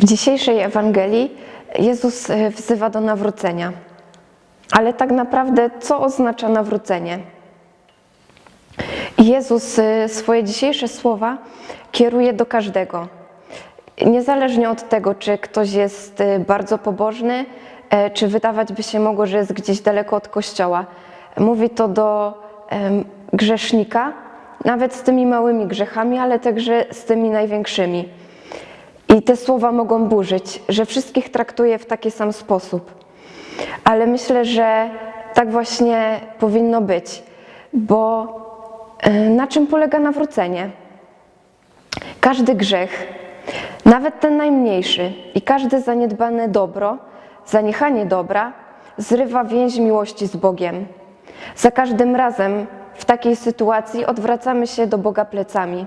W dzisiejszej Ewangelii Jezus e, wzywa do nawrócenia. Ale tak naprawdę, co oznacza nawrócenie? Jezus e, swoje dzisiejsze słowa kieruje do każdego. Niezależnie od tego, czy ktoś jest e, bardzo pobożny, czy wydawać by się mogło, że jest gdzieś daleko od kościoła. Mówi to do grzesznika, nawet z tymi małymi grzechami, ale także z tymi największymi. I te słowa mogą burzyć, że wszystkich traktuje w taki sam sposób. Ale myślę, że tak właśnie powinno być, bo e, na czym polega nawrócenie? Każdy grzech, nawet ten najmniejszy i każde zaniedbane dobro, zaniechanie dobra, zrywa więź miłości z Bogiem. Za każdym razem w takiej sytuacji odwracamy się do Boga plecami.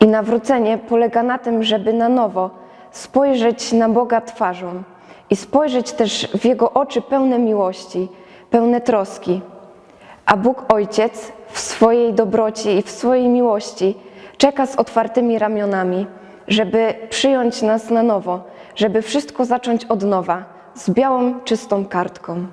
I nawrócenie polega na tym, żeby na nowo spojrzeć na Boga twarzą i spojrzeć też w Jego oczy pełne miłości, pełne troski. A Bóg Ojciec w swojej dobroci i w swojej miłości czeka z otwartymi ramionami, żeby przyjąć nas na nowo, żeby wszystko zacząć od nowa, z białą, czystą kartką.